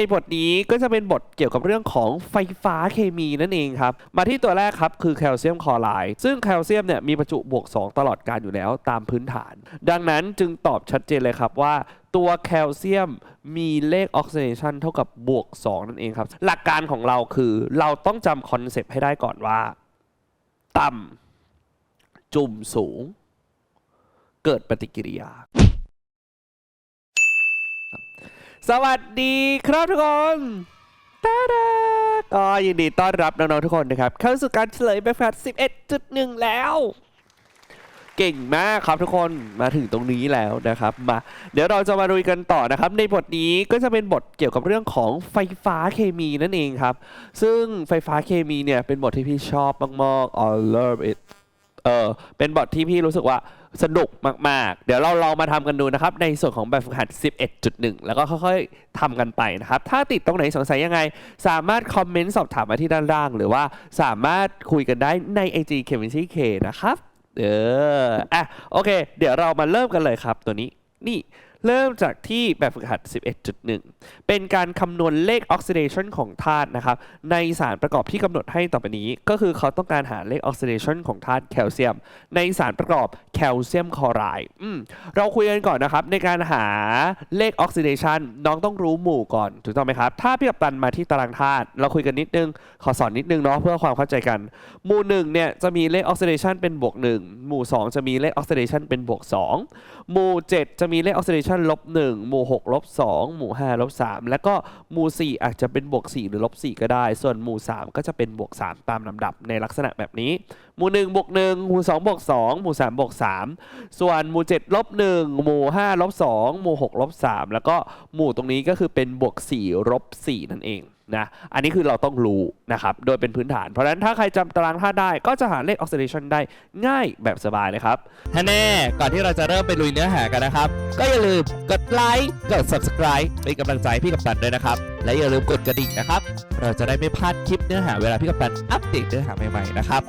ในบทนี้ก็จะเป็นบทเกี่ยวกับเรื่องของไฟฟ้าเคมีนั่นเองครับ มาที่ตัวแรกครับ คือแคลเซียมคลอไรด์ซึ่งแคลเซียมเนี่ยมีประจุบวก 2 ตลอดการอยู่แล้วตามพื้นฐาน ดังนั้นจึงตอบชัดเจนเลยครับว่าตัวแคลเซียมมีเลขออกซิเดชันเท่ากับบวก 2 นั่นเองครับ หลักการของเราคือเราต้องจำคอนเซปต์ให้ได้ก่อนว่า ต่ำจุ่มสูง เกิดปฏิกิริยา สวัสดีครับทุกคนตาดาก็ยินดีต้อนรับน้องๆทุกคนนะครับ เข้าสู่การเฉลยแบบแฟล11.1 แล้ว เก่งมากครับทุกคนมาถึงตรงนี้แล้วนะครับ มา เดี๋ยวเราจะมาดูกันต่อนะครับ ในบทนี้ก็จะเป็นบทเกี่ยวกับเรื่องของไฟฟ้าเคมีนั่นเองครับ ซึ่งไฟฟ้าเคมีเนี่ยเป็นบทที่พี่ชอบมากๆ I love it เออเป็นบทที่พี่รู้สึกว่าสนุกมาก ๆ เดี๋ยวเราลองมาทำกันดูนะครับ ในส่วนของแบบฝึกหัด 11.1 แล้วก็ค่อยๆทำกันไปนะครับ ถ้าติดตรงไหนสงสัยยังไง สามารถคอมเมนต์สอบถามมาที่ด้านล่าง หรือว่าสามารถคุยกันได้ใน IG k e m i n c K นะครับ เอออะโอเค เดี๋ยวเรามาเริ่มกันเลยครับตัวนี้นี่ เริ่มจากที่แบบฝึกหัด 11.1 เป็นการคำนวณเลขออกซิเดชันของธาตุนะครับ ในสารประกอบที่กำหนดให้ต่อไปนี้ ก็คือเขาต้องการหาเลขออกซิเดชันของธาตุแคลเซียม ในสารประกอบแคลเซียมคลอไรด์อืมเราคุยกันก่อนนะครับ ในการหาเลขออกซิเดชันน้องต้องรู้หมู่ก่อน ถูกต้องไหมครับ ถ้าพี่กับตันมาที่ตารางธาตุเราคุยกันนิดนึง ขอสอนนิดนึงเนาะเพื่อความเข้าใจกัน หมู่หนึ่งเนี่ยจะมีเลขออกซิเดชันเป็นบวก1หมู่ 2 จะมีเลขออกซิเดชันเป็นบวก2หมู่ 7 จะมีเลขออกซิเดชันลบ1หมู่6ลบ2หมู่5ลบ3แล้วก็หมู่4อาจจะเป็นบวก4หรือลบ4ก็ได้ ส่วนหมู่3ก็จะเป็นบวก3ตามลำดับในลักษณะแบบนี้ หมู่1บวก1หมู่2บวก2หมู่3บวก3ส่วนหมู่7ลบ1หมู่5ลบ2หมู่6ลบ3แล้วก็หมู่ตรงนี้ก็คือเป็นบวก4ลบ4นั่นเอง นะอันนี้คือเราต้องรู้นะครับโดยเป็นพื้นฐาน เพราะฉะนั้นถ้าใครจำตารางธาตุได้ก็จะหาเลขออกซิเดชันได้ง่ายแบบสบายเลยครับท่าแน่ก่อนที่เราจะเริ่มไปลุยเนื้อหากันนะครับ ก็อย่าลืมกดไลค์กด subscribe เป็นกำลังใจให้พี่กัปตันด้วยนะครับ และอย่าลืมกดกระดิ่งนะครับ เราจะได้ไม่พลาดคลิปเนื้อหาเวลาพี่กัปตันอัปเดตเนื้อหาใหม่ๆนะครับ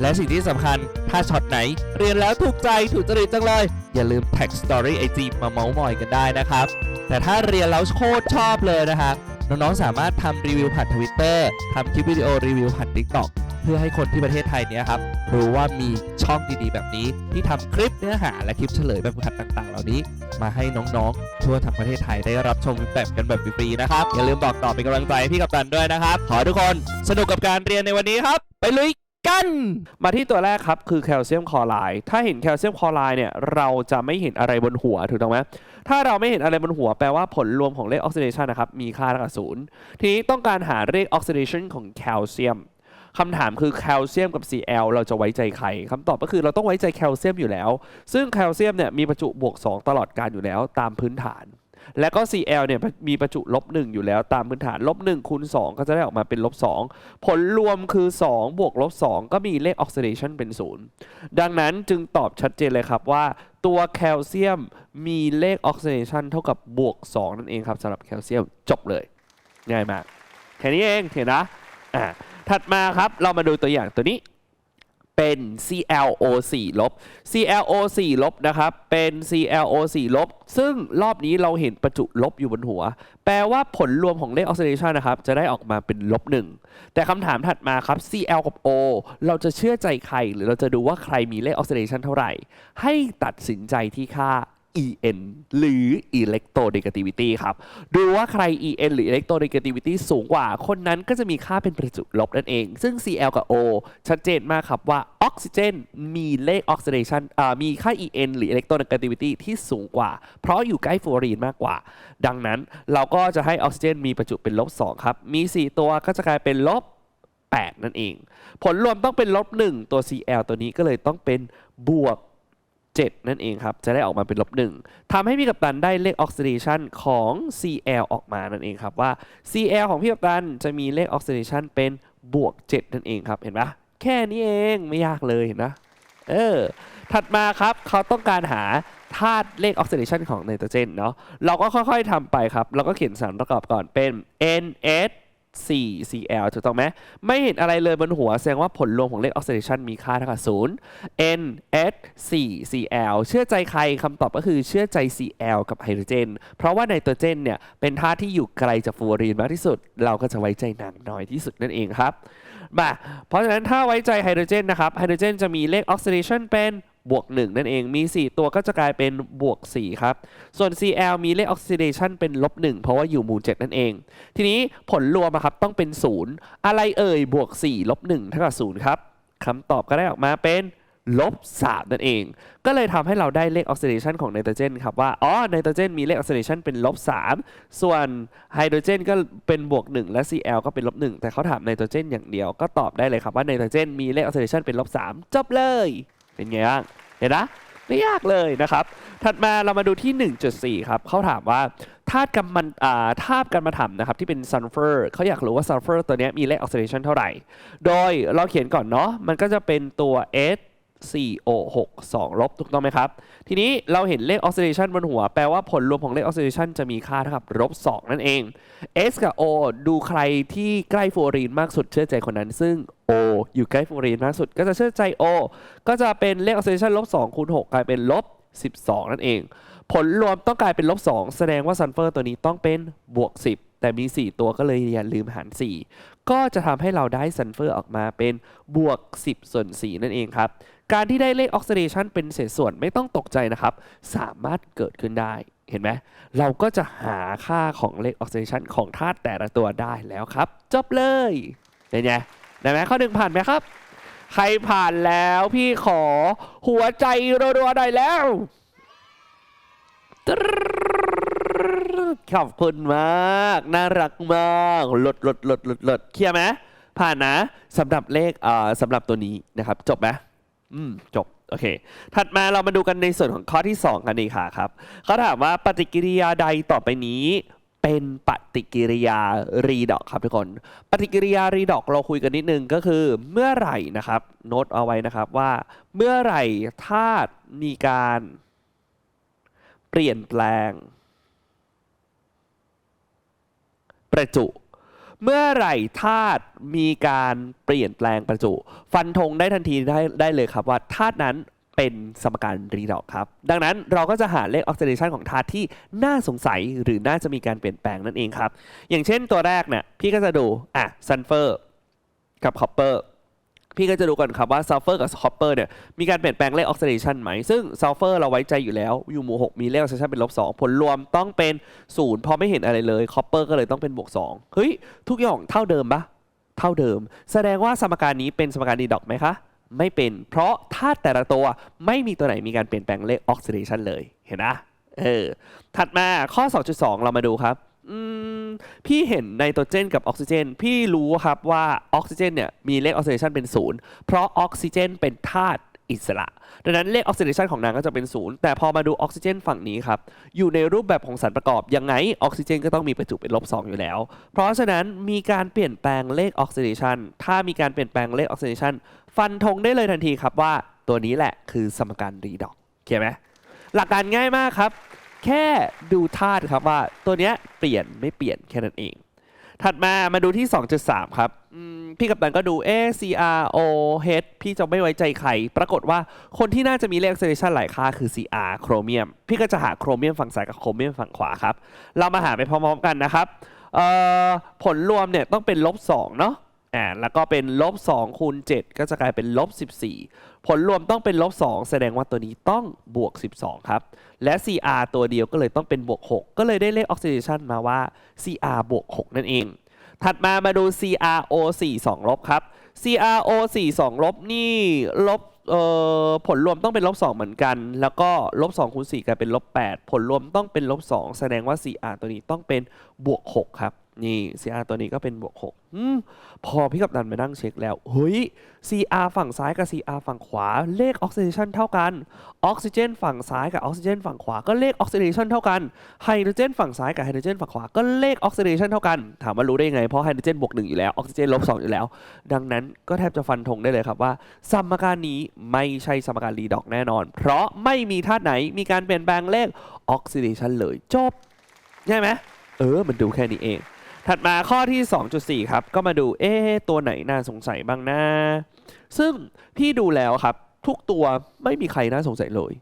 และสิ่งที่สำคัญ ถ้าช็อตไหน เรียนแล้วถูกใจถูกจริตจังเลย อย่าลืมแท็กสตอรี่ไอจีมาเมาส์มอยกันได้นะครับ แต่ถ้าเรียนแล้วโคตรชอบเลยนะครับ น้องๆ สามารถทำรีวิวผ่านทวิตเตอร์ทำคลิปวิดีโอรีวิวผ่าน TikTok เพื่อให้คนที่ประเทศไทยเนี้ยครับรู้ว่ามีช่องดีๆ แบบนี้ ที่ทำคลิปเนื้อหาและคลิปเฉลยแบบฝึกหัดต่างๆ เหล่านี้ มาให้น้องๆ ทั่วทั้งประเทศไทยได้รับชมแบบกันแบบฟรีๆ นะครับ อย่าลืมบอกต่อเป็นกำลังใจให้พี่กับตันด้วยนะครับ ขอทุกคนสนุกกับการเรียนในวันนี้ครับ ไปลุยกัน มาที่ตัวแรกครับคือแคลเซียมคลอไรด์ถ้าเห็นแคลเซียมคลอไรด์เนี่ยเราจะไม่เห็นอะไรบนหัวถูกต้องไหม ถ้าเราไม่เห็นอะไรบนหัวแปลว่าผลรวมของเลขออกซิเดชันนะครับมีค่าเท่ากับศูนย์ทีนี้ต้องการหาเลขออกซิเดชันของแคลเซียมคำถามคือแคลเซียมกับ Cl เราจะไว้ใจใครคำตอบก็คือเราต้องไว้ใจแคลเซียมอยู่แล้ว ซึ่งแคลเซียมเนี่ยมีประจุบวก 2 ตลอดการอยู่แล้วตามพื้นฐาน และก็ Cl เนี่ยมีประจุลบ1อยู่แล้วตามพื้นฐานลบ1คูณ2 ก็จะได้ออกมาเป็นลบ2 ผลรวมคือ 2 บวกลบ 2 ก็มีเลขออกซิเดชันเป็น 0 ดังนั้นจึงตอบชัดเจนเลยครับว่าตัวแคลเซียมมีเลขออกซิเดชันเท่ากับบวก 2 นั่นเองครับสำหรับแคลเซียมจบเลยง่ายมากแค่นี้เองเห็นนะอ่าถัดมาครับเรามาดูตัวอย่างตัวนี้ เป็น ClO4 ลบ ClO4 ลบนะครับ เป็น ClO4 ลบ ซึ่งรอบนี้เราเห็นประจุลบอยู่บนหัว แปลว่าผลรวมของเลขออกซิเดชันนะครับ จะได้ออกมาเป็นลบหนึ่ง แต่คำถามถัดมาครับ Cl กับ O เราจะเชื่อใจใคร หรือเราจะดูว่าใครมีเลขออกซิเดชันเท่าไหร่ ให้ตัดสินใจที่ค่า En หรือ electronegativity ครับ ดูว่าใคร En หรือ electronegativity สูงกว่า คนนั้นก็จะมีค่าเป็นประจุลบนั่นเอง ซึ่ง Cl กับ O ชัดเจนมากครับว่าออกซิเจนมีเลขออกซิเดชันมีค่า En หรือ electronegativity ที่สูงกว่า เพราะอยู่ใกล้ฟลูออรีนมากกว่า ดังนั้นเราก็จะให้ออกซิเจนมีประจุเป็นลบ 2 ครับ มี 4 ตัวก็จะกลายเป็นลบ 8 นั่นเอง ผลรวมต้องเป็นลบ 1 ตัว Cl ตัวนี้ก็เลยต้องเป็นบวก 7 นั่นเองครับ จะได้ออกมาเป็นลบ1ทำให้พี่กัปตันได้เลขออกซิเดชันของ Cl ออกมานั่นเองครับว่า Cl ของพี่กัปตันจะมีเลขออกซิเดชันเป็นบวก 7 นั่นเองครับเห็นปะแค่นี้เองไม่ยากเลยเห็นนะเออถัดมาครับเขาต้องการหาธาตุเลขออกซิเดชันของไนโตรเจนเนาะเราก็ค่อยๆทำไปครับ เราก็เขียนสารประกอบก่อนเป็น NH 4Cl ถูกต้องไหมไม่เห็นอะไรเลยบนหัว แสดงว่าผลรวมของเลขออกซิเดชันมีค่าเท่ากับ0 NH4Cl เชื่อใจใครคำตอบก็คือเชื่อใจ Cl กับไฮโดรเจน เพราะว่าไนโตรเจนเนี่ย เป็นธาตุที่อยู่ไกลจากฟลูออรีนมากที่สุด เราก็จะไว้ใจนางน้อยที่สุดนั่นเองครับมาเพราะฉะนั้นถ้าไว้ใจไฮโดรเจนนะครับไฮโดรเจนจะมีเลขออกซิเดชันเป็น บวก1นั่นเอง มี 4 ตัวก็จะกลายเป็นบวก 4 ครับ ส่วน Cl มีเลขออกซิเดชันเป็นลบ 1 เพราะว่าอยู่หมู่ 7 นั่นเอง ทีนี้ผลรวมครับต้องเป็น 0 อะไรเอ่ย บวก 4 ลบ 1 เท่ากับ 0 ครับคำตอบก็ได้ออกมาเป็นลบ3นั่นเอง ก็เลยทำให้เราได้เลขออกซิเดชันของไนโตรเจนครับว่า อ๋อ ไนโตรเจนมีเลขออกซิเดชันเป็นลบ3ส่วนไฮโดรเจนก็เป็นบวก 1 และ Cl ก็เป็นลบ1แต่เขาถามไนโตรเจนอย่างเดียว ก็ตอบได้เลยครับว่าไนโตรเจนมีเลขออกซิเดชันเป็นลบ3จบเลย เป็นไงบ้างเห็นนะไม่ยากเลยนะครับ ถัดมาเรามาดูที่ 1.4 ครับเขาถามว่าธาตุกัมมันอ่าธาตุกันมาถมนะครับที่เป็นซัลเฟอร์เขาอยากรู้ว่าซัลเฟอร์ตัวนี้มีเลขออกซิเดชันเท่าไหร่ โดยเราเขียนก่อนเนาะมันก็จะเป็นตัว S CO6 2ลบถูกต้องไหมครับ ทีนี้เราเห็นเลขออกซิเดชันบนหัว แปลว่าผลรวมของเลขออกซิเดชันจะมีค่าเท่ากับลบ2นั่นเอง S กับ O ดูใครที่ใกล้ฟลูออรีนมากสุดเชื่อใจคนนั้น ซึ่ง O อยู่ใกล้ฟลูออรีนมากสุด ก็จะเชื่อใจ O ก็จะเป็นเลขออกซิเดชันลบ2คูณ6กลายเป็นลบ12 นั่นเอง ผลรวมต้องกลายเป็นลบ2แสดงว่าซัลเฟอร์ตัวนี้ต้องเป็นบวก 10แต่มี 4 ตัวก็เลยอย่าลืมหาร 4 ก็จะทำให้เราได้ซัลเฟอร์ออกมาเป็นบวก 10 ส่วน 4 นั่นเองครับ การที่ได้เลขออกซิเดชันเป็นเศษส่วนไม่ต้องตกใจนะครับ สามารถเกิดขึ้นได้เห็นไหมเราก็จะหาค่าของเลขออกซิเดชันของธาตุแต่ละตัวได้แล้วครับ จบเลยเป็นไงได้ไหมข้อหนึ่งผ่านไหมครับ ใครผ่านแล้วพี่ขอหัวใจรัวๆหน่อยแล้วขอบคุณมาก น่ารักมากหลดหลดหลดหลดหลดเคลียร์ไหมผ่านนะสำหรับเลขเอ่อสำหรับตัวนี้นะครับ จบไหม อืมจบ โอเค ถัดมาเรามาดูกันในส่วนของข้อที่ 2 กันดีค่ะครับเขาถามว่าปฏิกิริยาใดต่อไปนี้ เป็นปฏิกิริยารีดอกครับทุกคน ปฏิกิริยารีดอกเราคุยกันนิดนึงก็คือเมื่อไหร่นะครับโน้ตเอาไว้นะครับว่าเมื่อไหร่ธาตุมีการเปลี่ยนแปลง ประจุ เมื่อไหร่ธาตุมีการเปลี่ยนแปลงประจุ ฟันธงได้ทันทีได้ได้เลยครับว่าธาตุนั้นเป็นสมการรีดอกครับ ดังนั้นเราก็จะหาเลขออกซิเดชันของธาตุที่น่าสงสัยหรือน่าจะมีการเปลี่ยนแปลงนั่นเองครับ อย่างเช่นตัวแรกเนี่ยพี่ก็จะดูอะซัลเฟอร์กับคอปเปอร์ พี่ก็จะดูก่อนครับว่าซัลเฟอร์กับคอปเปอร์เนี่ยมีการเปลี่ยนแปลงเลขออกซิเดชันไหม ซึ่งซัลเฟอร์เราไว้ใจอยู่แล้ว อยู่หมู่ 6 มีเลขออกซิเดชันเป็นลบ2ผลรวมต้องเป็น0พราะไม่เห็นอะไรเลยคอปเปอร์ก็เลยต้องเป็นบวก2เฮ้ย ทุกอย่างเท่าเดิมปะเท่าเดิม แสดงว่าสมการนี้เป็นสมการดีดอกไหมคะไม่เป็น เพราะธาตุแต่ละตัวไม่มีตัวไหนมีการเปลี่ยนแปลงเลขออกซิเดชันเลยเห็นนะเออถัดมาข้อ 2.2 เรามาดูครับ พี่เห็นไนโตรเจนกับออกซิเจน พี่รู้ครับว่าออกซิเจนเนี่ยมีเลขออกซิเดชันเป็นศูนย์เพราะออกซิเจนเป็นธาตุอิสระ ดังนั้นเลขออกซิเดชันของนางก็จะเป็นศูนย์แต่พอมาดูออกซิเจนฝั่งนี้ครับ อยู่ในรูปแบบของสารประกอบ ยังไงออกซิเจนก็ต้องมีประจุเป็นลบ2อยู่แล้ว เพราะฉะนั้นมีการเปลี่ยนแปลงเลขออกซิเดชันถ้ามีการเปลี่ยนแปลงเลขออกซิเดชันฟันธงได้เลยทันทีครับว่าตัวนี้แหละคือสมการรีดอกเข้าไหมหลักการง่ายมากครับ แค่ดูธาตุครับว่าตัวเนี้ยเปลี่ยนไม่เปลี่ยนแค่นั้นเอง ถัดมามาดูที่ 2.3 ครับพี่กัปตันก็ดูเอ CR O H พี่จะไม่ไว้ใจใคร ปรากฏว่าคนที่น่าจะมีเลข oxidation หลายค่าคือ Cr โครเมียม พี่ก็จะหาโครเมียมฝั่งซ้ายกับโครเมียมฝั่งขวาครับ เรามาหาไปพร้อมๆกันนะครับผลรวมเนี่ยต้องเป็นลบ2เนาะ อ่าแล้วก็เป็นลบ2คูณ7ก็จะกลายเป็นลบ14 ผลรวมต้องเป็นลบ2แสดงว่าตัวนี้ต้องบวก 12 ครับ และ Cr ตัวเดียวก็เลยต้องเป็นบวก 6 ก็เลยได้เลขออกซิเดชันมาว่า Cr บวก 6 นั่นเอง ถัดมามาดู CrO4 2ลบครับ CrO4 2ลบนี่ลบเอ่อผลรวมต้องเป็นลบ2เหมือนกัน แล้วก็ลบ2คูณ4กลายเป็นลบ8ผลรวมต้องเป็นลบ2แสดงว่า Cr ตัวนี้ต้องเป็นบวก 6 ครับ นี่ CR ตัวนี้ก็เป็นบวก6อพอพี่กับดันมานั่งเช็คแล้ว เฮ้ย CR ฝั่งซ้ายกับ CR ฝั่งขวา เลขออกซิเดชันเท่ากันออกซิเจนฝั่งซ้ายกับออกซิเจนฝั่งขวาก็เลขออกซิเดชันเท่ากันไฮโดรเจนฝั่งซ้ายกับไฮโดรเจนฝั่งขวาก็เลขออกซิเดชันเท่ากัน ถามว่ารู้ได้ยังไง เพราะไฮโดรเจนบวกหนึ่งอยู่แล้วออกซิเจนลบสองอยู่แล้ว ดังนั้นก็แทบจะฟันธงได้เลยครับว่า สมการนี้ไม่ใช่สมการรีดอกแน่นอน เพราะไม่มีธาตุไหนมีการเปลี่ยนแปลงเลขออกซิเดชันเลยจบใช่ไหมเออมันดูแค่นี้เอง ถัดมาข้อที่ 2.4 ครับ ก็มาดูเอ๊ตัวไหนน่าสงสัยบ้างนะ ซึ่งพี่ดูแล้วครับ ทุกตัวไม่มีใครน่าสงสัยเลย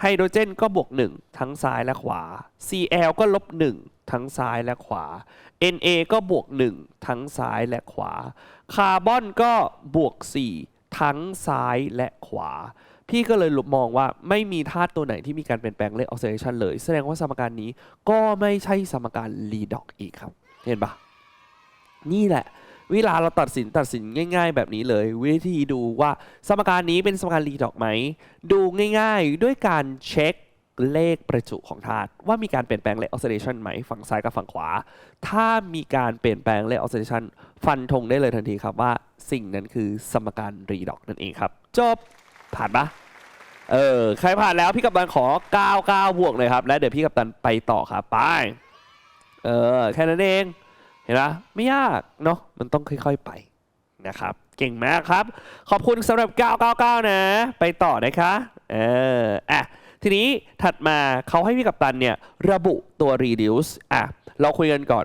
ไฮโดรเจนก็บวก 1 ทั้งซ้ายและขวา Cl ก็ลบ 1 ทั้งซ้ายและขวา Na ก็บวก 1 ทั้งซ้ายและขวา คาร์บอนก็บวก 4 ทั้งซ้ายและขวา พี่ก็เลยมองว่าไม่มีธาตุตัวไหนที่มีการเปลี่ยนแปลงเลขออกซิเดชันเลย แสดงว่าสมการนี้ก็ไม่ใช่สมการรีด็อกอีกครับ เห็นปะนี่แหละ เวลาเราตัดสินตัดสินง่าย ๆ แบบนี้เลย วิธีดูว่าสมการนี้เป็นสมการรีดอกไหม ดูง่ายๆ ด้วยการเช็คเลขประจุของธาตุว่ามีการเปลี่ยนแปลงเลขออกซิเดชันไหมฝั่งซ้ายกับฝั่งขวา ถ้ามีการเปลี่ยนแปลงเลขออกซิเดชันฟันธงได้เลยทันทีครับว่าสิ่งนั้นคือสมการรีดอกนั่นเองครับ จบผ่านปะเออ ใครผ่านแล้วพี่กัปตันขอ 99 บวกเลยครับ และเดี๋ยวพี่กัปตันไปต่อครับ ไป เออแค่นั้นเอง เห็นไหมไม่ยากเนาะมันต้องค่อยๆไปนะครับ เก่งมากครับ ขอบคุณสำหรับ 999 นะ ไปต่อนะคะเอออะทีนี้ถัดมาเขาให้พี่กัปตันเนี่ยระบุตัว reduce อะเราคุยกันก่อน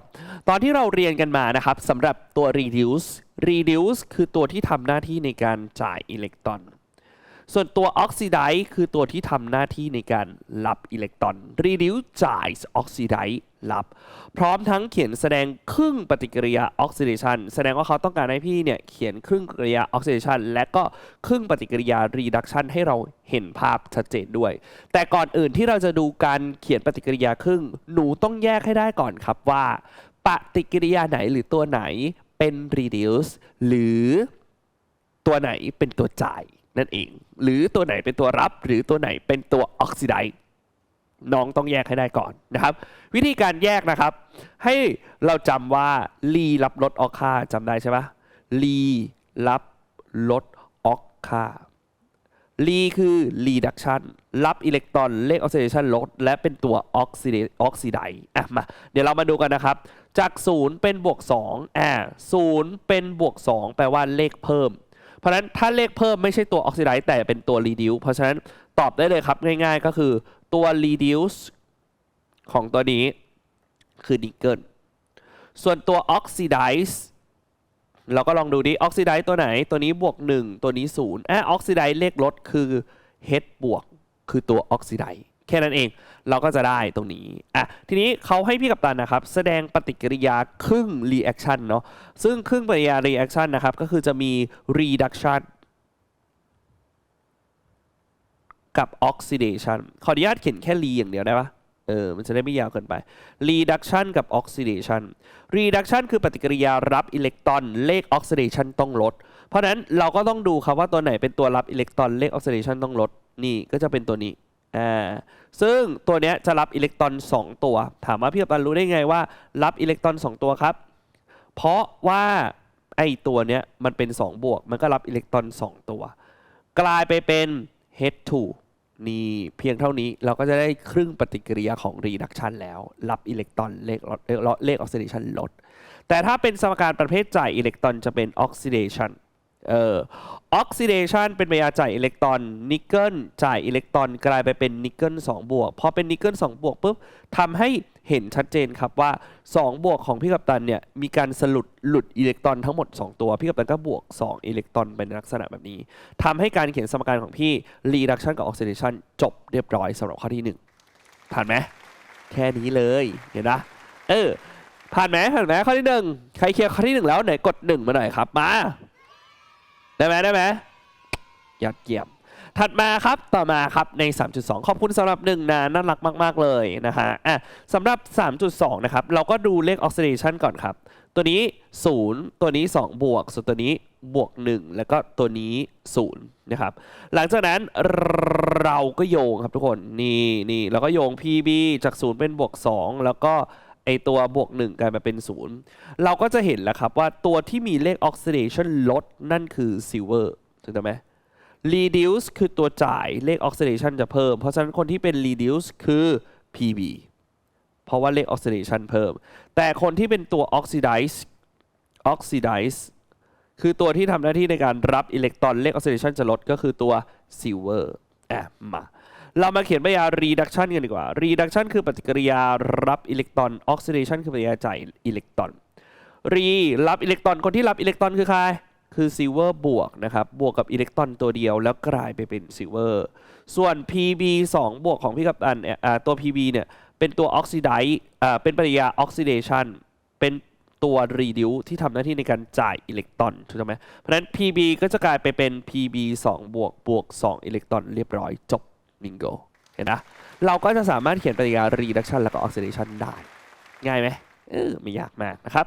ตอนที่เราเรียนกันมานะครับสำหรับตัว reduce reduce คือตัวที่ทำหน้าที่ในการจ่ายอิเล็กตรอน ส่วนตัว oxidize คือตัวที่ทำหน้าที่ในการรับอิเล็กตรอน reduce จ่าย oxidize รับ พร้อมทั้งเขียนแสดงครึ่งปฏิกิริยา oxidation แสดงว่าเขาต้องการให้พี่เนี่ยเขียนครึ่งปฏิกิริยา oxidation และก็ครึ่งปฏิกิริยา reduction ให้เราเห็นภาพชัดเจนด้วย แต่ก่อนอื่นที่เราจะดูการเขียนปฏิกิริยาครึ่ง หนูต้องแยกให้ได้ก่อนครับว่า ปฏิกิริยาไหนหรือตัวไหนเป็น reduce หรือตัวไหนเป็นตัวจ่าย นั่นเอง หรือตัวไหนเป็นตัวรับ หรือตัวไหนเป็นตัว oxidize น้องต้องแยกให้ได้ก่อนนะครับ วิธีการแยกนะครับ ให้เราจำว่าลีรับลดออกค่าจำได้ใช่ปะลีรับลดออกค่าลีคือ reduction รับอิเล็กตรอนเลข oxidation ลด และเป็นตัว oxidate oxidize อะมาเดี๋ยวเรามาดูกันนะครับ จาก 0 เป็นบวก2อ่า0เป็นบวก 2 แปลว่าเลขเพิ่ม เพราะฉะนั้นถ้าเลขเพิ่มไม่ใช่ตัว oxidize แต่เป็นตัว reduce เพราะฉะนั้นตอบได้เลยครับง่ายๆก็คือตัว reduce ของตัวนี้คือนิกเกิลส่วนตัว oxidize เราก็ลองดูดิ oxidize ตัวไหน ตัวนี้บวก 1 ตัวนี้0อะ oxidize เลขลดคือ h บวกคือตัว oxidize แค่นั้นเองเราก็จะได้ตรงนี้อะทีนี้เขาให้พี่กัปตันนะครับ แสดงปฏิกิริยาครึ่ง reaction เนาะซึ่งครึ่งปฏิกิริยา reaction นะครับ ก็คือจะมี reduction กับ oxidation ขออนุญาตเขียนแค่ re อย่างเดียวได้ปะเออ มันจะได้ไม่ยาวเกินไป reduction กับ oxidation reduction คือปฏิกิริยารับอิเล็กตรอน เลข oxidation ต้องลด เพราะนั้นเราก็ต้องดูครับว่าตัวไหนเป็นตัวรับอิเล็กตรอน เลข oxidation ต้องลด นี่ก็จะเป็นตัวนี้ อ่าซึ่งตัวเนี้ยจะรับอิเล็กตรอน 2 ตัว ถามว่าพี่ปันรู้ได้ไงว่า รับอิเล็กตรอน 2 ตัวครับ เพราะว่าไอตัวเนี้ยมันเป็น 2 บวก มันก็รับอิเล็กตรอน 2 ตัว กลายไปเป็น H2 นี่เพียงเท่านี้เราก็จะได้ครึ่งปฏิกิริยาของ reduction แล้ว รับอิเล็กตรอนเลขลดเลขลดเลข oxidation ลด แต่ถ้าเป็นสมการประเภทจ่ายอิเล็กตรอนจะเป็น oxidation เออ oxidation เป็นปฏิกิริยาจ่ายอิเล็กตรอนนิกเกิลจ่ายอิเล็กตรอนกลายไปเป็นนิกเกิล2บวกพอเป็นนิกเกิล2บวกปุ๊บทำให้เห็นชัดเจนครับว่า 2 บวกของพี่กัปตันเนี่ยมีการสลุดหลุดอิเล็กตรอนทั้งหมด 2 ตัว พี่กัปตันก็บวก 2 อิเล็กตรอนเป็นลักษณะแบบนี้ทำให้การเขียนสมการของพี่ reduction กับ oxidation จบเรียบร้อยสำหรับข้อที่1ผ่านไหมแค่นี้เลยเห็นนะเออผ่านไหมผ่านไหมข้อที่หนึ่งใครเคลียร์ข้อที่หนึ่งแล้วไหนกดหนึ่งมาหน่อยครับมา ได้ไหมได้ไหมยอดเยี่ยมถัดมาครับ ต่อมาครับ ใน 3.2 ขอบคุณสำหรับหนึ่งนะน่ารักมาก ๆ เลยนะฮะอะสำหรับ 3.2 นะครับ เราก็ดูเลข oxidation ก่อนครับ ตัวนี้ 0 ตัวนี้ 2 บวก ส่วนตัวนี้บวก 1 แล้วก็ตัวนี้ 0 นะครับ หลังจากนั้นเราก็โยงครับทุกคน นี่นี่แล้วก็โยง PB จาก 0 เป็นบวก 2 แล้วก็ ไอตัวบวก1กลายมาเป็น 0 เราก็จะเห็นแล้วครับว่าตัวที่มีเลข oxidation ลดนั่นคือ silver ถูกต้องไหม reduce คือตัวจ่ายเลข oxidation จะเพิ่ม เพราะฉะนั้นคนที่เป็น reduce คือ PB เพราะว่าเลข oxidation เพิ่ม แต่คนที่เป็นตัว oxidize oxidize คือตัวที่ทำหน้าที่ในการรับอิเล็กตรอนเลข oxidation จะลดก็คือตัว silver อะมา เรามาเขียนปฏิกิริยา reduction กันดีกว่า reduction คือปฏิกิริยารับอิเล็กตรอน oxidation คือปฏิกิริยาจ่ายอิเล็กตรอนรีรับอิเล็กตรอน คนที่รับอิเล็กตรอนคือใคร คือซิลเวอร์บวกนะครับ บวกกับอิเล็กตรอนตัวเดียวแล้วกลายไปเป็นซิลเวอร์ ส่วน PB 2 บวกของพี่กัปตันตัว PB เนี่ย เป็นตัวออกซิไดซ์เป็นปฏิกิริยาออกซิเดชันเป็นตัวรีดิวที่ทำหน้าที่ในการจ่ายอิเล็กตรอนถูกไหมเพราะฉะนั้น PB ก็จะกลายไปเป็น PB 2 บวกบวก 2 อิเล็กตรอนเรียบร้อยจบ บิงโกเห็นนะเราก็จะสามารถเขียนปฏิกิริยา reduction แล้วก็ oxidation ได้ ง่ายไหมเออไม่ยากมากนะครับ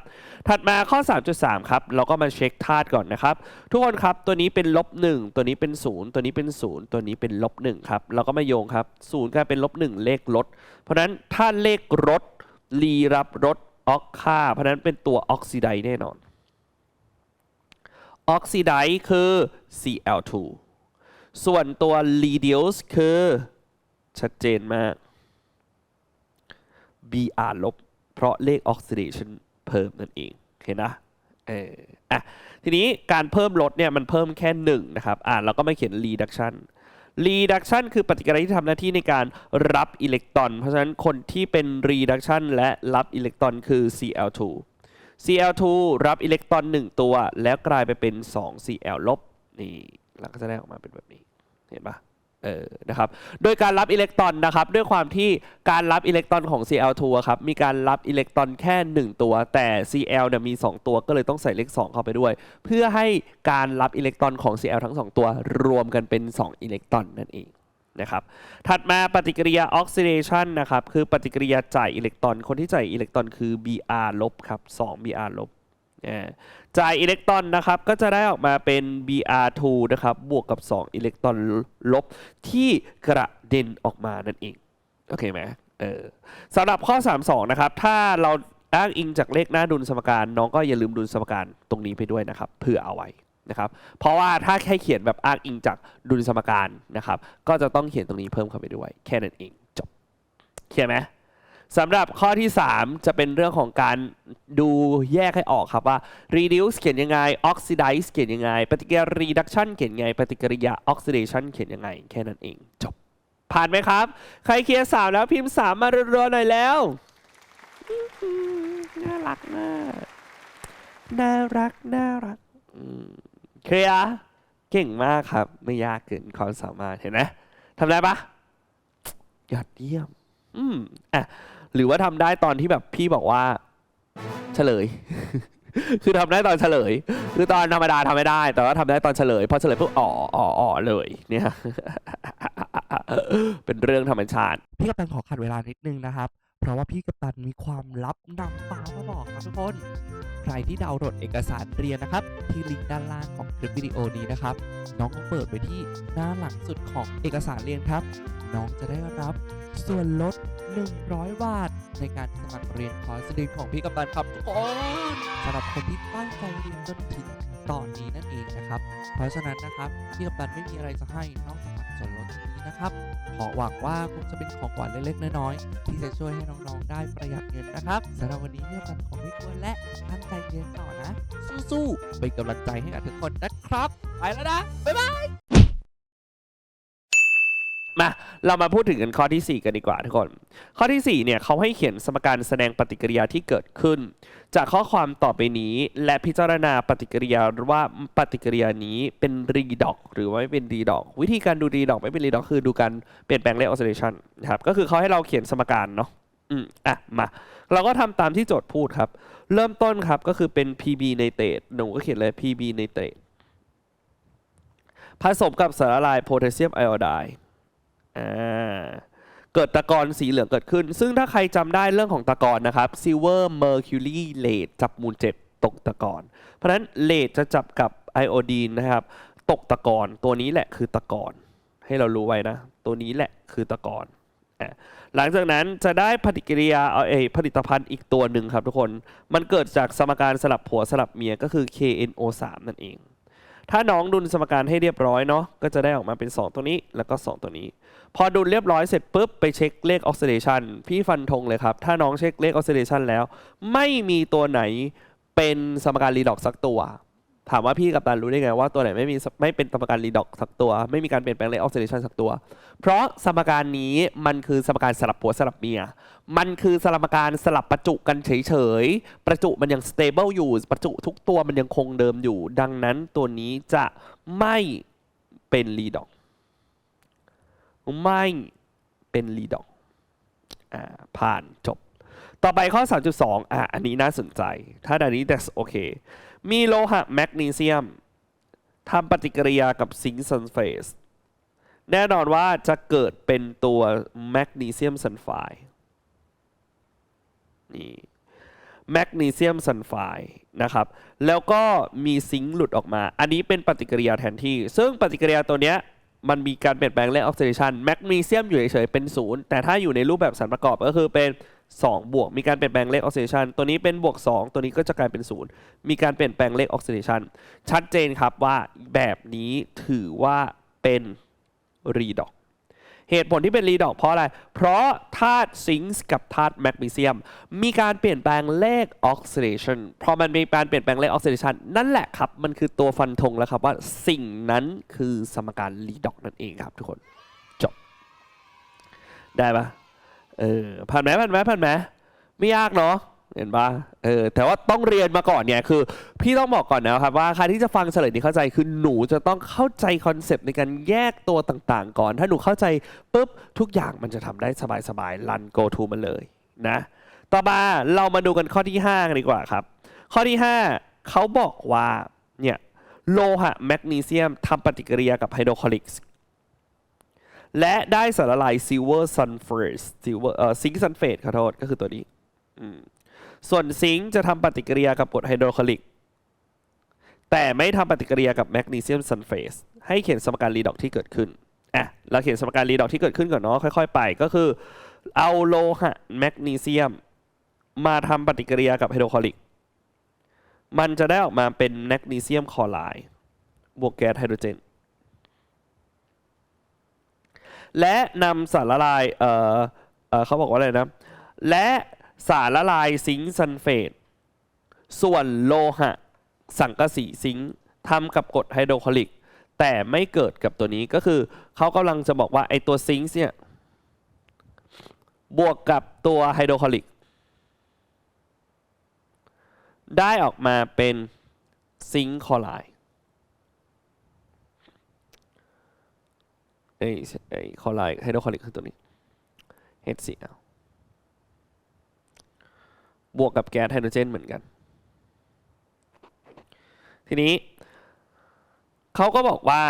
ถัดมาข้อ 3.3 ครับ เราก็มาเช็คธาตุก่อนนะครับ ทุกคนครับ ตัวนี้เป็นลบ1ตัวนี้เป็น 0 ตัวนี้เป็น 0 ตัวนี้เป็นลบ1ครับ เราก็มาโยงครับ0กลายเป็นลบ1เลขลด เพราะนั้นถ้าเลขลดรีรับลดออกค่า เพราะนั้นเป็นตัวออกซิไดแน่นอน ออกซิไดคือ Cl2 ส่วนตัว reduce คือ ชัดเจนมาก Br ลบ เพราะเลข oxidation เพิ่มนั่นเอง เห็นนะเอออะทีนี้การเพิ่มลดเนี่ยมันเพิ่มแค่หนึ่งนะครับ อ่าเราก็ไมาเขียน reduction reduction คือปฏิกิริยาที่ทำหน้าที่ในการรับอิเล็กตรอน เพราะฉะนั้นคนที่เป็น reduction และรับอิเล็กตรอนคือ Cl2 Cl2 รับอิเล็กตรอน 1 ตัว แล้วกลายไปเป็น 2 Cl ลบนี่ เราก็จะได้ออกมาเป็นแบบนี้ เห็นปะเออนะครับ โดยการรับอิเล็กตรอนนะครับ ด้วยความที่การรับอิเล็กตรอนของ Cl2 ครับ มีการรับอิเล็กตรอนแค่ 1 ตัว แต่ Cl เนี่ยมี 2 ตัวก็เลยต้องใส่เลข 2 เข้าไปด้วย เพื่อให้การรับอิเล็กตรอนของ Cl ทั้ง 2 ตัว รวมกันเป็น 2 อิเล็กตรอนนั่นเองนะครับ ถัดมาปฏิกิริยาออกซิเดชันนะครับ คือปฏิกิริยาจ่ายอิเล็กตรอน คนที่จ่ายอิเล็กตรอนคือ Br ลบครับ 2 Br ลบ จ่ายอิเล็กตรอนนะครับ ก็จะได้ออกมาเป็น Br2 นะครับ บวกกับ 2 อิเล็กตรอนลบที่กระเด็นออกมานั่นเอง โอเคไหมเออสำหรับข้อ 32 นะครับ ถ้าเราอ้างอิงจากเลขหน้าดุลสมการ น้องก็อย่าลืมดุลสมการตรงนี้ไปด้วยนะครับ เพื่อเอาไว้นะครับ เพราะว่าถ้าแค่เขียนแบบอ้างอิงจากดุลสมการนะครับ ก็จะต้องเขียนตรงนี้เพิ่มเข้าไปด้วย แค่นั้นเองจบเคลียร์ไหม สำหรับข้อที่ 3 จะเป็นเรื่องของการดูแยกให้ออกครับว่า reduce เขียนยังไง oxidize เขียนยังไง ปฏิกิริยา reduction เขียนยังไง ปฏิกิริยา oxidation เขียนยังไง แค่นั้นเอง จบ ผ่านไหมครับ ใครเคลียร์สามแล้วพิมพ์สามมารัวๆหน่อยแล้ว น่ารักมากน่ารัก น่ารักเคลียร์เก่งมากครับ ไม่ยากเกินความสามารถเห็นไหมทำได้ปะยอดเยี่ยม อืมอะ หรือว่าทำได้ตอนที่แบบพี่บอกว่า เฉลย คือทำได้ตอนเฉลย คือตอนธรรมดาทำไม่ได้ แต่ว่าทำได้ตอนเฉลยพอเฉลยปุ๊บอ๋ออ๋ออ๋อเลยเนี่ยเป็นเรื่องธรรมชาติ พี่กัปตันขอขัดเวลานิดนึงนะครับ เพราะว่าพี่กัปตันมีความลับนำฟ้ามาบอกครับทุกคน ใครที่ดาวน์โหลดเอกสารเรียนนะครับ ที่ลิงก์ด้านล่างของคลิปวิดีโอนี้นะครับ น้องก็เปิดไปที่หน้าหลังสุดของเอกสารเรียนครับ น้องจะได้รับ ส่วนลด 100 บาท ในการสมัครเรียนคอร์สเรียนของพี่กัปตันครับทุกคนสำหรับคนที่ตั้งใจเรียนจนถึงตอนนี้นั่นเองนะครับ เพราะฉะนั้นนะครับพี่กัปตันไม่มีอะไรจะให้นอกจากส่วนลดนี้นะครับขอหวังว่าคงจะเป็นของขวัญเล็กๆน้อยๆที่จะช่วยให้น้องๆได้ประหยัดเงินนะครับสำหรับวันนี้พี่กัปตันขอไม่กวนและตั้งใจเรียนต่อนะ สู้ๆเป็นกำลังใจให้กับทุกคนนะครับ ไปแล้วนะบ๊ายบาย มาเรามาพูดถึงกันข้อที่ 4 กันดีกว่าทุกคน ข้อที่ 4 เนี่ยเขาให้เขียนสมการแสดงปฏิกิริยาที่เกิดขึ้น จากข้อความต่อไปนี้และพิจารณาปฏิกิริยาว่าปฏิกิริยานี้เป็นรีดอกหรือว่าไม่เป็นรีดอก วิธีการดูรีดอกไม่เป็นรีดอกคือดูการเปลี่ยนแปลงเลขออสซิเลชันนะครับก็คือเขาให้เราเขียนสมการเนาะอืมอะมาเราก็ทำตามที่โจทย์พูดครับ เริ่มต้นครับก็คือเป็น PB ในเตรหนูก็เขียนเลย PB ในเตรผสมกับสารละลายโพแทสเซียมไอโอไดด์ อ่าเกิดตะกอนสีเหลืองเกิดขึ้น ซึ่งถ้าใครจำได้เรื่องของตะกอนนะครับซิลเวอร์เมอร์คิวรีเลดจับมูลเจ็ดตกตะกอน เพราะฉะนั้นเลดจะจับกับไอโอดีนนะครับ ตกตะกอนตัวนี้แหละคือตะกอน ให้เรารู้ไว้นะ ตัวนี้แหละคือตะกอนหลังจากนั้นจะได้ปฏิกิริยาเอาเอผลิตภัณฑ์อีกตัวหนึ่งครับทุกคน มันเกิดจากสมการสลับผัวสลับเมียก็คือ KNO3 นั่นเอง ถ้าน้องดุลสมการให้เรียบร้อยเนาะก็จะได้ออกมาเป็น 2 ตัวนี้แล้วก็ 2 ตัวนี้ พอดุลเรียบร้อยเสร็จปุ๊บไปเช็คเลขออกซิเดชันพี่ฟันธงเลยครับ ถ้าน้องเช็คเลขออกซิเดชันแล้ว ไม่มีตัวไหนเป็นสมการรีดอกสักตัว ถามว่าพี่กับตันรู้ได้ไงว่าตัวไหนไม่มีไม่เป็นสมการรีดอกสักตัว ไม่มีการเปลี่ยนแปลงเลขออกซิเดชันสักตัว เพราะสมการนี้มันคือสมการสลับผัวสลับเมีย มันคือสมการสลับประจุกันเฉยๆ ประจุมันยัง stable อยู่ ประจุทุกตัวมันยังคงเดิมอยู่ ดังนั้นตัวนี้จะไม่เป็นรีดอก ไม่เป็นรีดอกอ่าผ่านจบ ต่อไปข้อ 3.2อะอันนี้น่าสนใจ ถ้าอันนี้ that's โอเค มีโลหะแมกนีเซียมทำปฏิกิริยากับซิงค์ซัลเฟสแน่นอนว่าจะเกิดเป็นตัวแมกนีเซียมซัลไฟด์นี่แมกนีเซียมซัลไฟด์นะครับ แล้วก็มีซิงค์หลุดออกมา อันนี้เป็นปฏิกิริยาแทนที่ ซึ่งปฏิกิริยาตัวเนี้ย มันมีการเปลี่ยนแปลงเลขออกซิเดชันแมกนีเซียมอยู่เฉยๆเป็นศูนย์แต่ถ้าอยู่ในรูปแบบสารประกอบก็คือเป็น 2 บวก มีการเปลี่ยนแปลงเลขออกซิเดชันตัวนี้เป็นบวก 2 ตัวนี้ก็จะกลายเป็น 0 มีการเปลี่ยนแปลงเลขออกซิเดชันชัดเจนครับว่าแบบนี้ถือว่าเป็นรีดอก เหตุผลที่เป็นรีดอกเพราะอะไร เพราะธาตุซิงค์กับธาตุแมกนีเซียม มีการเปลี่ยนแปลงเลขออกซิเดชันพอมันมีการเปลี่ยนแปลงเลขออกซิเดชันนั่นแหละครับ มันคือตัวฟันธงแล้วครับว่าสิ่งนั้นคือสมการรีดอกนั่นเองครับทุกคน จบ ได้ปะเออผ่านไหมผ่านไหมผ่านไหมไม่ยากเนาะ เห็นปะเออ แต่ว่าต้องเรียนมาก่อนเนี่ย คือ พี่ต้องบอกก่อนนะครับว่าใครที่จะฟังเฉลยนี้เข้าใจ คือหนูจะต้องเข้าใจคอนเซปต์ในการแยกตัวต่างๆ ก่อน ถ้าหนูเข้าใจปุ๊บ ทุกอย่างมันจะทำได้สบายๆ รัน go to มันเลยนะ ต่อมาเรามาดูกันข้อที่5กันดีกว่าครับ ข้อที่ 5เขาบอกว่า เนี่ยโลหะแมกนีเซียมทำปฏิกิริยากับไฮโดรคลอริกส์และได้สารละลายซิลเวอร์ซันเฟสซิลเวอร์เอ่อซิงค์ซันเฟสขอโทษก็คือตัวนี้ ส่วนซิงค์จะทำปฏิกิริยากับกรดไฮโดรคลอริก แต่ไม่ทำปฏิกิริยากับแมกนีเซียมซันเฟสให้เขียนสมการรีดอกที่เกิดขึ้นอะเราเขียนสมการรีดอกที่เกิดขึ้นก่อนเนาะค่อยๆ ไปก็คือ เอาโลหะแมกนีเซียม มาทำปฏิกิริยากับไฮโดรคลอริก มันจะได้ออกมาเป็นแมกนีเซียมคลอไรด์บวกแก๊สไฮโดรเจนและนำสารละลายเออเอ่อเขาบอกว่าอะไรนะ และ สารละลายซิงค์ซัลเฟต ส่วนโลหะ สังกะสีซิงค์ทำกับกรดไฮโดรคลอริก แต่ไม่เกิดกับตัวนี้ก็คือเขากำลังจะบอกว่าไอตัวซิงค์เนี่ยบวกกับตัวไฮโดรคลอริก ได้ออกมาเป็นซิงค์คลอไรด์ไอไอ้คอไลด์ไฮโดรคลอริกคือตัวนี้ HCl บวกกับแก๊สไฮโดรเจนเหมือนกัน ทีนี้เขาก็บอกว่า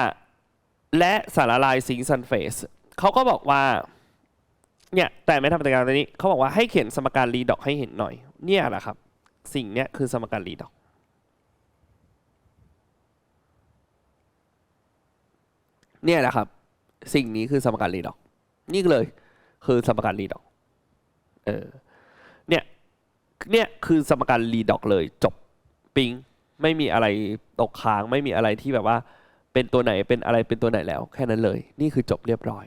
และสารละลายซิงค์ซัลเฟสเขาก็บอกว่าเนี่ยแต่ไม่ทำปฏิกิริยาตัวนี้เขาบอกว่าให้เขียนสมการรีดอกให้เห็นหน่อย เนี่ยแหละครับ สิ่งเนี้ยคือสมการรีดอก เนี่ยแหละครับ สิ่งนี้คือสมการรีดอก นี่เลย คือสมการรีดอกเออเนี่ย เนี่ยคือสมการรีดอกเลยจบปิงไม่มีอะไรตกค้างไม่มีอะไรที่แบบว่า เป็นตัวไหนเป็นอะไรเป็นตัวไหนแล้ว แค่นั้นเลย นี่คือจบเรียบร้อย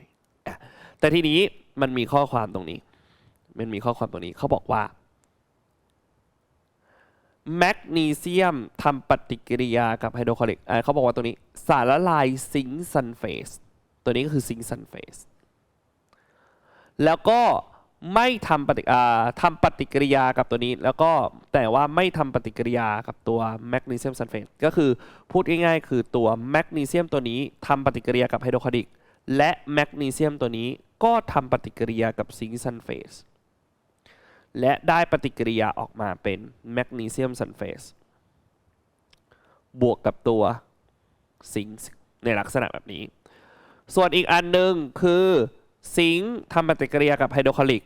แต่ทีนี้มันมีข้อความตรงนี้ มันมีข้อความตรงนี้เขาบอกว่าแมกนีเซียมทำปฏิกิริยากับไฮโดรคลอริกเขาบอกว่าตัวนี้ สารละลายซิงค์ซัลเฟสตัวนี้ก็คือซิงค์ซัลเฟสแล้วก็ ไม่ทำปฏิทำปฏิกิริยากับตัวนี้ แล้วก็แต่ว่าไม่ทำปฏิกิริยากับตัวแมกนีเซียมซัลเฟสก็คือพูดง่ายๆ คือตัวแมกนีเซียมตัวนี้ทำปฏิกิริยากับไฮโดรคลอริกและแมกนีเซียมตัวนี้ก็ทำปฏิกิริยากับซิงค์ซัลเฟสและได้ปฏิกิริยาออกมาเป็นแมกนีเซียมซัลเฟสบวกกับตัวซิงค์ในลักษณะแบบนี้ ส่วนอีกอันหนึ่งคือ ซิงค์ทำปฏิกิริยากับไฮโดรคลอริก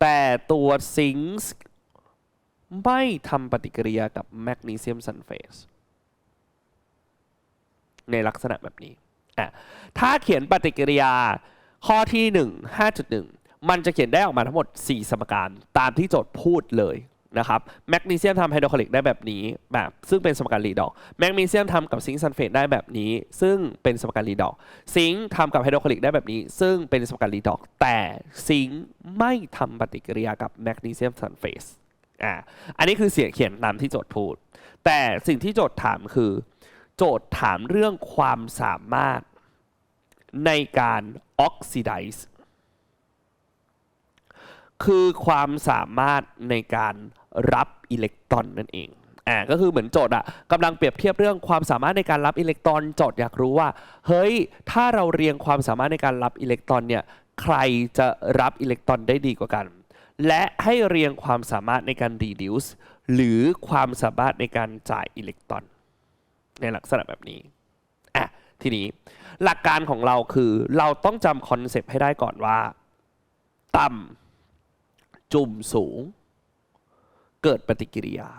แต่ตัวซิงค์ไม่ทำปฏิกิริยากับแมกนีเซียมซัลเฟตในลักษณะแบบนี้อะถ้าเขียนปฏิกิริยาข้อที่ 1 5.1 มันจะเขียนได้ออกมาทั้งหมด 4 สมการตามที่โจทย์พูดเลย นะครับแมกนีเซียมทำไฮโดรคลอริกได้แบบนี้แบบซึ่งเป็นสมการรีดอกแมกนีเซียมทำกับซิงค์ซัลเฟตได้แบบนี้ ซึ่งเป็นสมการรีดอกซิงค์ทำกับไฮโดรคลอริกได้แบบนี้ ซึ่งเป็นสมการรีดอก แต่ซิงค์ไม่ทำปฏิกิริยากับแมกนีเซียมซัลเฟสอ่าอันนี้คือเสียงเขียนตามที่โจทย์พูด แต่สิ่งที่โจทย์ถามคือ โจทย์ถามเรื่องความสามารถในการออกซิไดซ์คือความสามารถในการ รับอิเล็กตรอนนั่นเองอ่าก็คือเหมือนโจทย์อะกำลังเปรียบเทียบเรื่องความสามารถในการรับอิเล็กตรอนโจทย์อยากรู้ว่า เฮ้ย ถ้าเราเรียงความสามารถในการรับอิเล็กตรอนเนี่ยใครจะรับอิเล็กตรอนได้ดีกว่ากัน และให้เรียงความสามารถในการ reduce หรือความสามารถในการจ่ายอิเล็กตรอน ในลักษณะแบบนี้อะทีนี้หลักการของเราคือเราต้องจำคอนเซปต์ให้ได้ก่อนว่า ต่ำจุ่มสูง เกิดปฏิกิริยา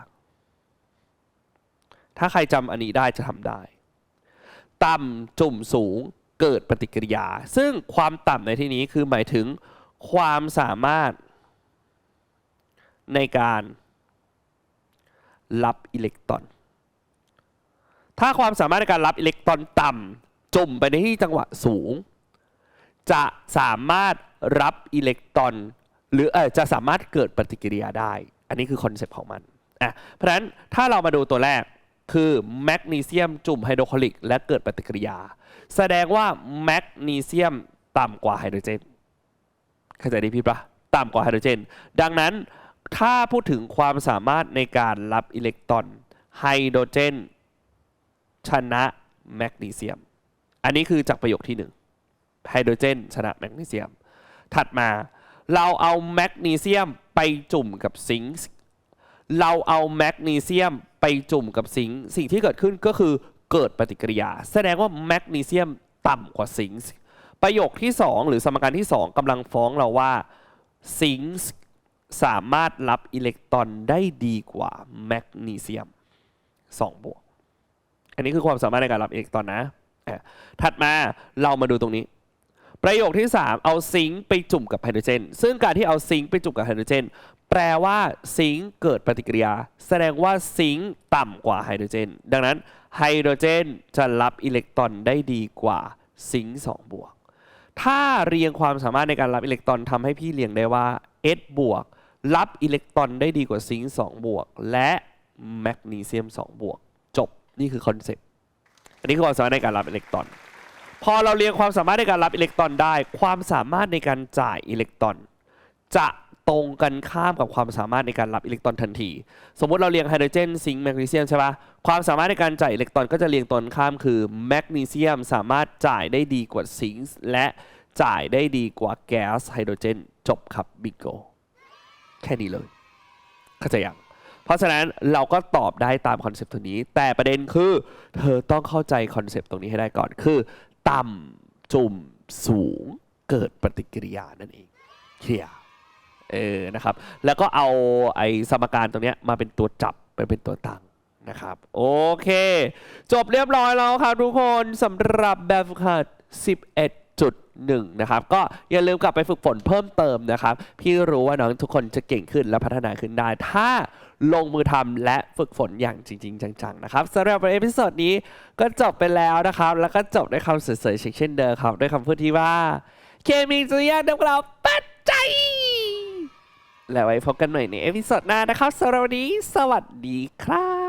ถ้าใครจำอันนี้ได้จะทำได้ ต่ำจุ่มสูงเกิดปฏิกิริยา ซึ่งความต่ำในที่นี้คือหมายถึงความสามารถในการรับอิเล็กตรอน ถ้าความสามารถในการรับอิเล็กตรอนต่ำจุ่มไปในที่จังหวะสูง จะสามารถรับอิเล็กตรอน หรือเออจะสามารถเกิดปฏิกิริยาได้ อันนี้คือคอนเซปต์ของมันอะเพราะฉะนั้นถ้าเรามาดูตัวแรกคือแมกนีเซียมจุ่มไฮโดรคลอริกและเกิดปฏิกิริยา แสดงว่าแมกนีเซียมต่ำกว่าไฮโดรเจนเข้าใจดีพี่ปะต่ำกว่าไฮโดรเจน ดังนั้นถ้าพูดถึงความสามารถในการรับอิเล็กตรอนไฮโดรเจน ชนะแมกนีเซียม อันนี้คือจากประโยคที่หนึ่งไฮโดรเจนชนะแมกนีเซียม ถัดมา เราเอาแมกนีเซียมไปจุ่มกับซิงค์เราเอาแมกนีเซียมไปจุ่มกับซิงค์สิ่งที่เกิดขึ้นก็คือเกิดปฏิกิริยา แสดงว่าแมกนีเซียมต่ำกว่าซิงค์ประโยคที่ 2 หรือสมการที่ 2กำลังฟ้องเราว่าซิงค์สามารถรับอิเล็กตรอนได้ดีกว่าแมกนีเซียม2บวก อันนี้คือความสามารถในการรับอิเล็กตรอนนะ ถัดมาเรามาดูตรงนี้ ประโยคที่ 3 เอาซิงค์ไปจุ่มกับไฮโดรเจน ซึ่งการที่เอาซิงค์ไปจุ่มกับไฮโดรเจน แปลว่าซิงค์เกิดปฏิกิริยา แสดงว่าซิงค์ต่ำกว่าไฮโดรเจน ดังนั้นไฮโดรเจนจะรับอิเล็กตรอนได้ดีกว่าซิงค์2บวก ถ้าเรียงความสามารถในการรับอิเล็กตรอนทำให้พี่เรียงได้ว่า S บวกรับอิเล็กตรอนได้ดีกว่าซิงค์2บวก และแมกนีเซียม2บวก จบนี่คือคอนเซ็ปต์อันนี้คือความสามารถในการรับอิเล็กตรอน พอเราเรียงความสามารถในการรับอิเล็กตรอนได้ ความสามารถในการจ่ายอิเล็กตรอน จะตรงกันข้ามกับความสามารถในการรับอิเล็กตรอนทันที สมมุติเราเรียงไฮโดรเจนซิงค์แมกนีเซียมใช่ปะความสามารถในการจ่ายอิเล็กตรอนก็จะเรียงตรงข้ามคือแมกนีเซียมสามารถจ่ายได้ดีกว่าซิงค์และจ่ายได้ดีกว่าแก๊สไฮโดรเจนจบครับบิงโกแค่นี้เลยเข้าใจยังเพราะฉะนั้นเราก็ตอบได้ตามคอนเซปต์ตัวนี้ แต่ประเด็นคือ เธอต้องเข้าใจคอนเซปต์ตรงนี้ให้ได้ก่อนคือ ต่ำจุ่มสูงเกิดปฏิกิริยานั่นเองเคลียร์เออนะครับ แล้วก็เอาไอ้สมการตรงเนี้ยมาเป็นตัวจับไปเป็นตัวตั้งนะครับ โอเค จบเรียบร้อยแล้วครับทุกคนสำหรับแบบฝึกหัด 1นะครับก็อย่าลืมกลับไปฝึกฝนเพิ่มเติมนะครับ พี่รู้ว่าน้องทุกคนจะเก่งขึ้นและพัฒนาขึ้นได้ ถ้าลงมือทำและฝึกฝนอย่างจริง ๆ จังๆนะครับสำหรับเอพิโซดนี้ก็จบไปแล้วนะครับ แล้วก็จบด้วยคำเสยๆเช่นเดิมครับด้วยคำพูดที่ว่า เคมีสุริยะนำเราปัจจัยแล้วไว้พบกันใหม่ในเอพิโซดหน้านะครับสำหรับวันนี้สวัสดีครับ